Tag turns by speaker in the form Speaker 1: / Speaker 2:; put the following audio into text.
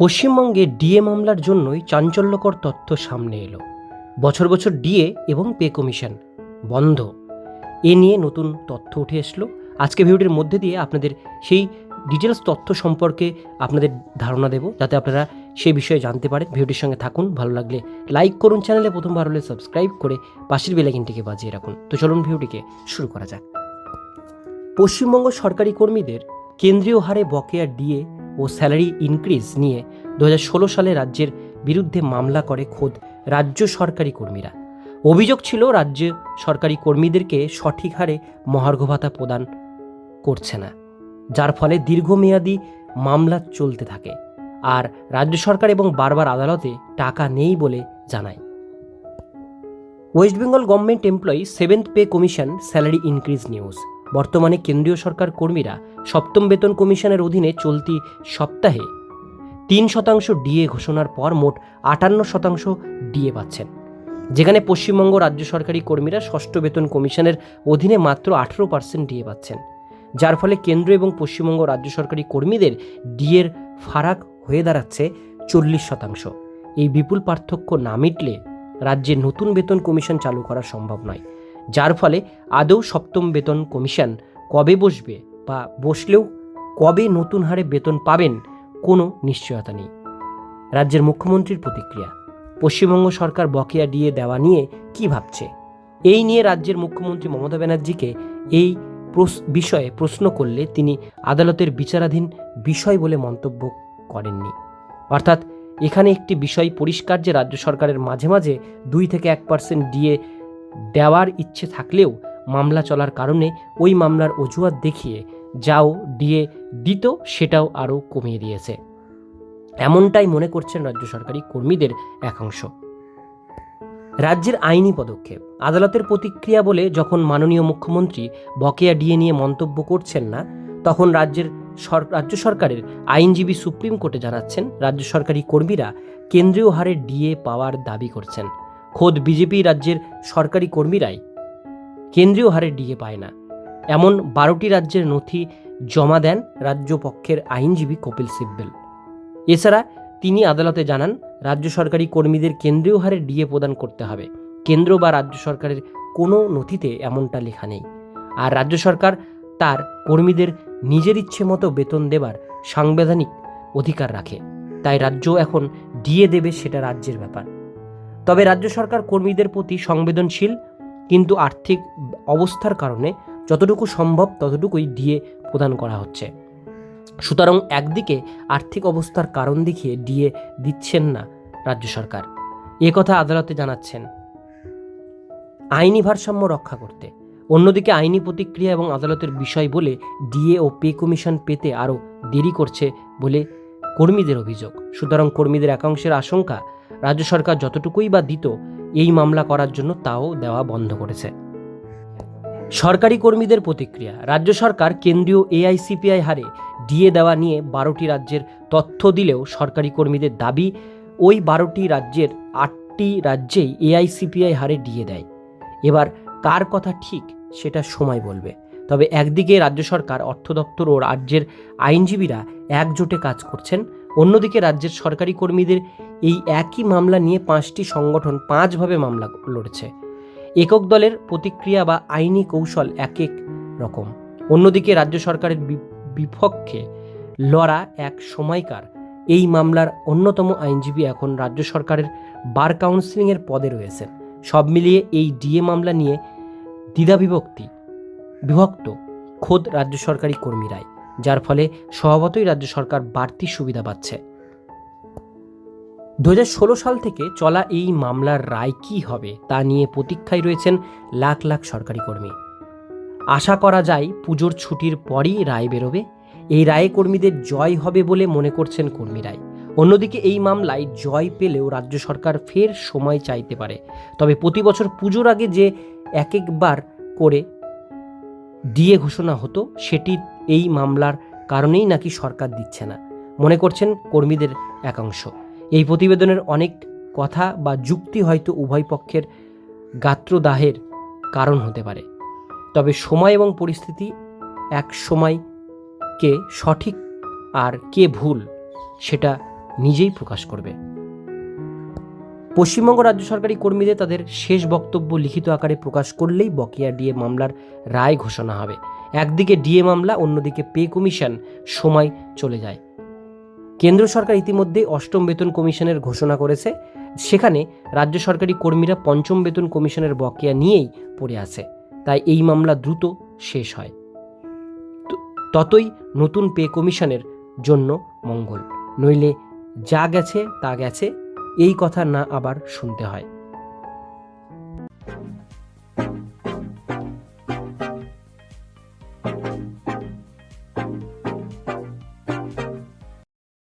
Speaker 1: পশ্চিমবঙ্গে ডিএ মামলার জন্যই চাঞ্চল্যকর তথ্য সামনে এলো। বছর বছর ডিএ এবং পে কমিশন বন্ধ। এ নিয়ে নতুন তথ্য উঠে আসলো আজকে ভিডিওটির মধ্যে দিয়ে আপনাদের সেই ডিটেলস তথ্য সম্পর্কে আপনাদের ধারণা দেব, যাতে আপনারা সেই বিষয়ে জানতে পারেন। ভিডিওটির সঙ্গে থাকুন। ভালো লাগলে লাইক করুন চ্যানেলে। প্রথমবার হলে সাবস্ক্রাইব করে পাশের বেলাইকিনটিকে বাজিয়ে রাখুন। তো চলুন ভিডিওটিকে শুরু করা যাক। পশ্চিমবঙ্গ সরকারি কর্মীদের কেন্দ্রীয় হারে বকেয়া ডিএ ও স্যালারি ইনক্রিজ নিয়ে দু হাজার ষোলো সালে রাজ্যের বিরুদ্ধে মামলা করে খোদ রাজ্য সরকারি কর্মীরা। অভিযোগ ছিল রাজ্য সরকারি কর্মীদেরকে সঠিক হারে মহার্ঘ ভাতা প্রদান করছে না, যার ফলে দীর্ঘমেয়াদী মামলা চলতে থাকে আর রাজ্য সরকার এবং বারবার আদালতে টাকা নেই বলে জানায়। West Bengal government employee seventh pay commission salary increase news. বর্তমানে কেন্দ্রীয় সরকার কর্মীরা সপ্তম বেতন কমিশনের অধীনে চলতি সপ্তাহে তিন শতাংশ ডিএ ঘোষণার পর মোট আটান্ন শতাংশ ডিএ পাচ্ছেন। যেখানে পশ্চিমবঙ্গ রাজ্য সরকারি কর্মীরা ষষ্ঠ বেতন কমিশনের অধীনে মাত্র আঠেরো পার্সেন্ট ডিএ পাচ্ছেন। যার ফলে কেন্দ্র এবং পশ্চিমবঙ্গ রাজ্য সরকারি কর্মীদের ডিএর ফারাক হয়ে দাঁড়াচ্ছে চল্লিশ শতাংশ। এই বিপুল পার্থক্য না মিটলে রাজ্যে নতুন বেতন কমিশন চালু করা সম্ভব নয়। যার ফলে আদৌ সপ্তম বেতন কমিশন কবে বসবে বা বসলেও কবে নতুন হারে বেতন পাবেন কোনো নিশ্চয়তা নেই। রাজ্যের মুখ্যমন্ত্রীর প্রতিক্রিয়া, পশ্চিমবঙ্গ সরকার বকেয়া দিয়ে দেওয়া নিয়ে কি ভাবছে? এই নিয়ে রাজ্যের মুখ্যমন্ত্রী মমতা ব্যানার্জিকে এই বিষয়ে প্রশ্ন করলে তিনি আদালতের বিচারাধীন বিষয় বলে মন্তব্য করেননি। অর্থাৎ এখানে একটি বিষয় পরিষ্কার যে রাজ্য সরকারের মাঝে মাঝে দুই থেকে এক পার্সেন্ট দিয়ে দেওয়ার ইচ্ছে থাকলেও মামলা চলার কারণে ওই মামলার অজুহাত দেখিয়ে যাও ডিএ দিত, সেটাও আরও কমিয়ে দিয়েছে। এমনটাই মনে করছেন রাজ্য সরকারি কর্মীদের একাংশ। রাজ্যের আইনি পদক্ষেপ, আদালতের প্রতিক্রিয়া বলে যখন মাননীয় মুখ্যমন্ত্রী বকেয়া ডিএ নিয়ে মন্তব্য করছেন না, তখন রাজ্যের রাজ্য সরকারের আইনজীবী সুপ্রিম কোর্টে জানাচ্ছেন, রাজ্য সরকারি কর্মীরা কেন্দ্রীয় হারে ডিএ পাওয়ার দাবি করছেন। খোদ বিজেপি রাজ্যের সরকারি কর্মীরাই। কেন্দ্রীয় হারে ডিএ পায় না। এমন বারোটি রাজ্যের নথি জমা দেন রাজ্যপক্ষের আইনজীবী কপিল সিব্বল। এছাড়া তিনি আদালতে জানান, রাজ্য সরকারি কর্মীদের কেন্দ্রীয় হারে ডিএ প্রদান করতে হবে। কেন্দ্র বা রাজ্য সরকারের কোনো নথিতে এমনটা লেখা নেই। আর রাজ্য সরকার তার কর্মীদের নিজের ইচ্ছে মতো বেতন দেবার সাংবিধানিক অধিকার রাখে। তাই রাজ্য এখন ডিএ দেবে সেটা রাজ্যের ব্যাপার। তবে রাজ্য সরকার কর্মীদের প্রতি সংবেদনশীল, কিন্তু আর্থিক অবস্থার কারণে যতটুকু সম্ভব ততটুকুই ডিএ প্রদান করা হচ্ছে। সুতরাং একদিকে আর্থিক অবস্থার কারণ দেখিয়ে ডিএ দিচ্ছেন না রাজ্য সরকার। এ কথা আদালতে জানাচ্ছেন। আইনি ভারসাম্য রক্ষা করতে। অন্যদিকে আইনি প্রতিক্রিয়া এবং আদালতের বিষয় বলে ডিএ ও পে কমিশন পেতে আরও দেরি করছে বলে কর্মীদের অভিযোগ। সুতরাং কর্মীদের একাংশের আশঙ্কা, রাজ্য সরকার যতটুকুই বা দিত, এই মামলা করার জন্য তাও দেওয়া বন্ধ করেছে। সরকারি কর্মীদের প্রতিক্রিয়া, রাজ্য সরকার কেন্দ্রীয় এআইসিপিআই হারে ডিএ দেওয়া নিয়ে বারোটি রাজ্যের তথ্য দিলেও সরকারি কর্মীদের দাবি, ওই বারোটি রাজ্যের আটটি রাজ্যেই এআইসিপিআই হারে ডিএ দেয়। এবার কার কথা ঠিক, সেটা সময় বলবে। তবে একদিকে রাজ্য সরকার, অর্থ দপ্তর ও রাজ্যের আইনজীবীরা একজোটে কাজ করছেন। অন্যদিকে রাজ্যের সরকারি কর্মীদের এই একই মামলা নিয়ে পাঁচটি সংগঠন পাঁচভাবে মামলা লড়েছে। একক দলের প্রতিক্রিয়া বা আইনি কৌশল এক এক রকম। অন্যদিকে রাজ্য সরকারের বিপক্ষে লড়া এক সময়কার এই মামলার অন্যতম আইনজীবী এখন রাজ্য সরকারের বার কাউন্সিলিংয়ের পদে রয়েছেন। সব মিলিয়ে এই ডিএ মামলা নিয়ে দ্বিধাবিভক্তি বিভক্ত খোদ রাজ্য সরকারি কর্মীরাই, যার ফলে স্বভাবতই রাজ্য সরকার বাড়তি সুবিধা পাচ্ছে। দু হাজার ষোলো সাল থেকে চলা এই মামলার রায় কি হবে তা নিয়ে প্রতীক্ষায় রয়েছেন লাখ লাখ সরকারি কর্মী। আশা করা যায় পুজোর ছুটির পরই রায় বেরোবে, এই রায়ে কর্মীদের জয় হবে বলে মনে করছেন কর্মীরাই। অন্যদিকে এই মামলায় জয় পেলেও রাজ্য সরকার ফের সময় চাইতে পারে। তবে প্রতি বছর পুজোর আগে যে এক একবার করে ডিএ ঘোষণা হতো, সেটি এই মামলার কারণেই নাকি সরকার দিচ্ছে না। মনে করছেন কর্মীদের একাংশ। এই প্রতিবেদনের অনেক কথা বা যুক্তি হয়তো উভয় পক্ষের গাত্রদাহের কারণ হতে পারে। তবে সময় এবং পরিস্থিতি এক সময় কে সঠিক আর কে ভুল, সেটা নিজেই প্রকাশ করবে। পশ্চিমবঙ্গ রাজ্য সরকারি কর্মীদের তাদের শেষ বক্তব্য লিখিত আকারে প্রকাশ করলেই বকেয়া ডিএ মামলার রায় ঘোষণা হবে। একদিকে ডিএ মামলা, অন্যদিকে পে কমিশন। সময় চলে যায়। কেন্দ্র সরকার ইতিমধ্যে অষ্টম বেতন কমিশনের ঘোষণা করেছে। সেখানে রাজ্য সরকারি কর্মীরা পঞ্চম বেতন কমিশনের বকেয়া নিয়েই পড়ে আছে। তাই এই মামলা দ্রুত শেষ হয়। ততই নতুন পে কমিশনের জন্য মঙ্গল। নইলে যা গেছে, তা গেছে। এই কথা না আবার শুনতে হয়।